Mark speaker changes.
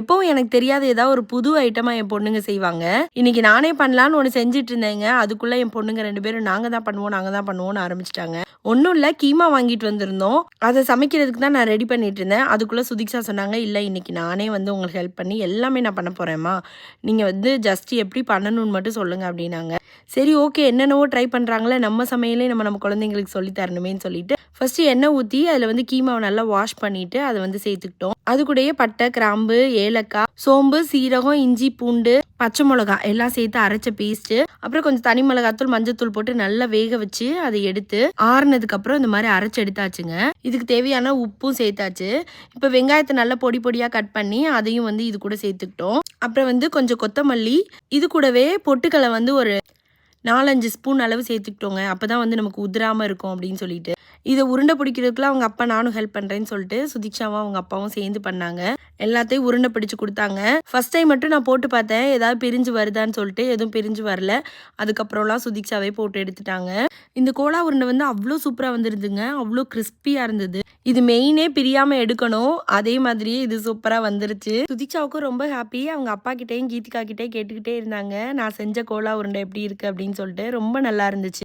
Speaker 1: எப்பவும் எனக்கு தெரியாத ஏதாவது ஒரு புது ஐட்டமாக என் பொண்ணுங்க செய்வாங்க. இன்னைக்கு நானே பண்ணலான்னு ஒன்று செஞ்சுட்டு இருந்தேங்க அதுக்குள்ளே என் பொண்ணுங்க ரெண்டு பேரும் நாங்கள் தான் பண்ணுவோம் நாங்கள் தான் பண்ணுவோம்னு ஆரம்பிச்சிட்டாங்க. ஒன்றும் இல்லை கீமா வாங்கிட்டு வந்திருந்தோம். அதை சமைக்கிறதுக்கு தான் நான் ரெடி பண்ணிட்டு இருந்தேன். அதுக்குள்ளே சுதிக்ஷா சொன்னாங்க இல்லை இன்னைக்கு நானே வந்து உங்களுக்கு ஹெல்ப் பண்ணி எல்லாமே நான் பண்ண போகிறேம்மா நீங்கள் வந்து ஜஸ்ட் எப்படி பண்ணணும்னு மட்டும் சொல்லுங்கள் அப்படின்னாங்க. சரி ஓகே என்னென்னவோ ட்ரை பண்ணுறாங்களே நம்ம சமையலே நம்ம நம்ம குழந்தைங்களுக்கு சொல்லி தரணுமேன்னு சொல்லிட்டு ஃபஸ்ட்டு எண்ணெய் ஊற்றி அதில் வந்து கீமாவை நல்லா வாஷ் பண்ணிவிட்டு அதை வந்து சேர்த்துக்கிட்டோம். அது கூடயே பட்டை கிராம்பு ஏலக்காய் சோம்பு சீரகம் இஞ்சி பூண்டு பச்சை மிளகா எல்லாம் சேர்த்து அரைச்ச பேஸ்ட்டு அப்புறம் கொஞ்சம் தனி மிளகாத்தூள் மஞ்சத்தூள் போட்டு நல்லா வேக வச்சு அதை எடுத்து ஆறுனதுக்கு அப்புறம் இந்த மாதிரி அரைச்சி எடுத்தாச்சுங்க. இதுக்கு தேவையான உப்பும் சேர்த்தாச்சு. இப்போ வெங்காயத்தை நல்லா பொடி பொடியாக கட் பண்ணி அதையும் வந்து இது கூட சேர்த்துக்கிட்டோம். அப்புறம் வந்து கொஞ்சம் கொத்தமல்லி இது கூடவே பொட்டுக்களை வந்து ஒரு நாலஞ்சு ஸ்பூன் அளவு சேர்த்துக்கிட்டோங்க. அப்போ தான் வந்து நமக்கு உதிராமல் இருக்கும் அப்படின்னு சொல்லிட்டு. இதை உருண்டை பிடிக்கிறதுக்குலாம் அவங்க அப்பா நானும் ஹெல்ப் பண்ணுறேன்னு சொல்லிட்டு சுதீக்ஷாவும் அவங்க அப்பாவும் சேர்ந்து பண்ணாங்க. எல்லாத்தையும் உருண்டை பிடிச்சு கொடுத்தாங்க. ஃபஸ்ட் டைம் மட்டும் நான் போட்டு பார்த்தேன். ஏதாவது பிரிஞ்சு வருதான்னு சொல்லிட்டு எதுவும் பிரிஞ்சு வரல. அதுக்கப்புறம்லாம் சுதீக்ஷாவே போட்டு எடுத்துட்டாங்க. இந்த கோலா உருண்டை வந்து அவ்வளோ சூப்பராக வந்துருந்துங்க. அவ்வளோ கிறிஸ்பியாக இருந்தது. இது மெயினே பிரியாமல் எடுக்கணும். அதே மாதிரியே இது சூப்பராக வந்துருச்சு. சுதீக்ஷாவுக்கும் ரொம்ப ஹாப்பி அவங்க அப்பா கிட்டேயும் கீதிகா கிட்டே கேட்டுக்கிட்டே இருந்தாங்க. நான் செஞ்ச கோலா உருண்டை எப்படி இருக்கு அப்படின்னு சொல்லிட்டு ரொம்ப நல்லா இருந்துச்சு.